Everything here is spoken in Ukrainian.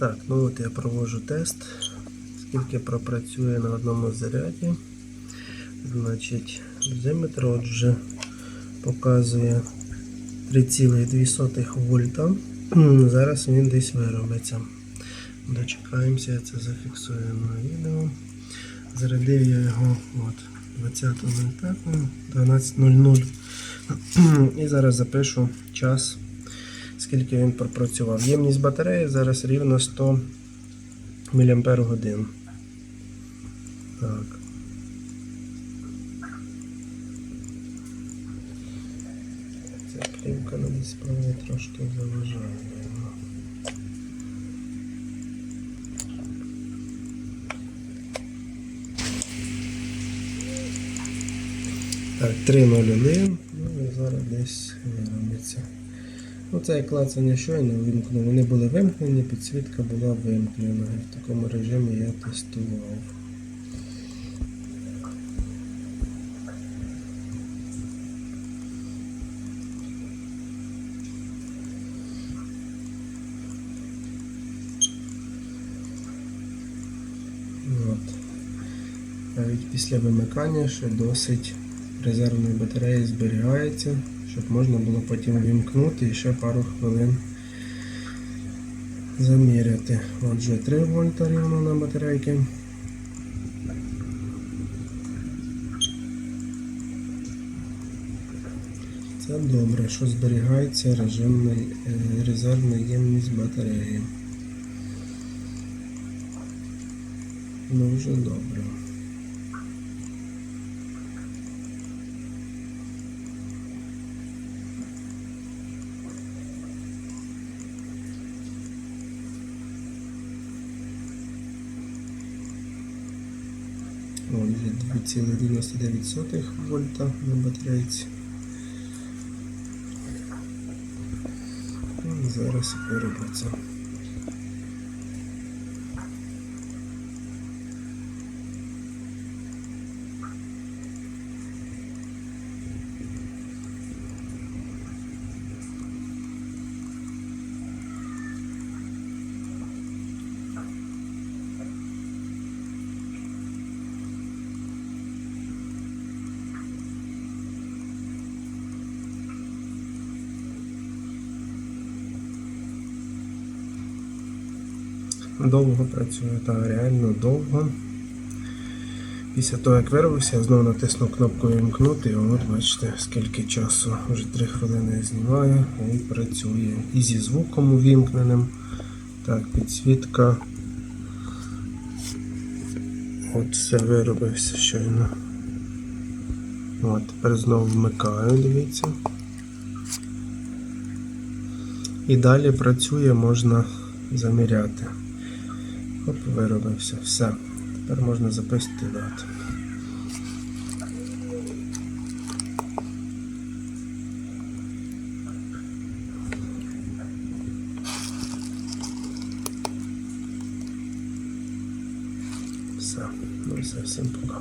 Так, ну от я проводжу тест, скільки пропрацює на одному заряді. Значить, дозиметр от вже показує 3,2 вольта. Зараз він десь виробиться. Дочекаємося, я це зафіксую на відео. Зарядив я його от 20.05, 12.00. І зараз запишу час, скільки він пропрацював. Ємність батареї зараз рівно 100 мАч. Так. Ця плівка на дисплеї трошки заважає. Так, 3.01, ну і зараз десь виробиться. Ну це як клацання щойно вимкнув. Вони були вимкнені, підсвітка була вимкнена. В такому режимі я тестував. От. Навіть після вимикання ще досить резервної батареї зберігається, щоб можна було потім вімкнути і ще пару хвилин заміряти. Отже, 3 вольта рівно на батарейки. Це добре, що зберігається режимна, е, резервна ємність батареї. Дуже добре. Отже, 2,99 вольта на батарейці. Ну, Зараз виробиться. Довго працює, та реально довго. Після того, як вирвався, я знову натиснув кнопку вимкнути, і от бачите, скільки часу. Вже 3 хвилини я знімаю і працює. І зі звуком увімкненим. Так, підсвітка. От все виробився щойно. От, тепер знову вмикаю, дивіться. І далі працює, можна заміряти. Оп, виробився. Все. Тепер можна записати дату. Все. Ну все, всім пока.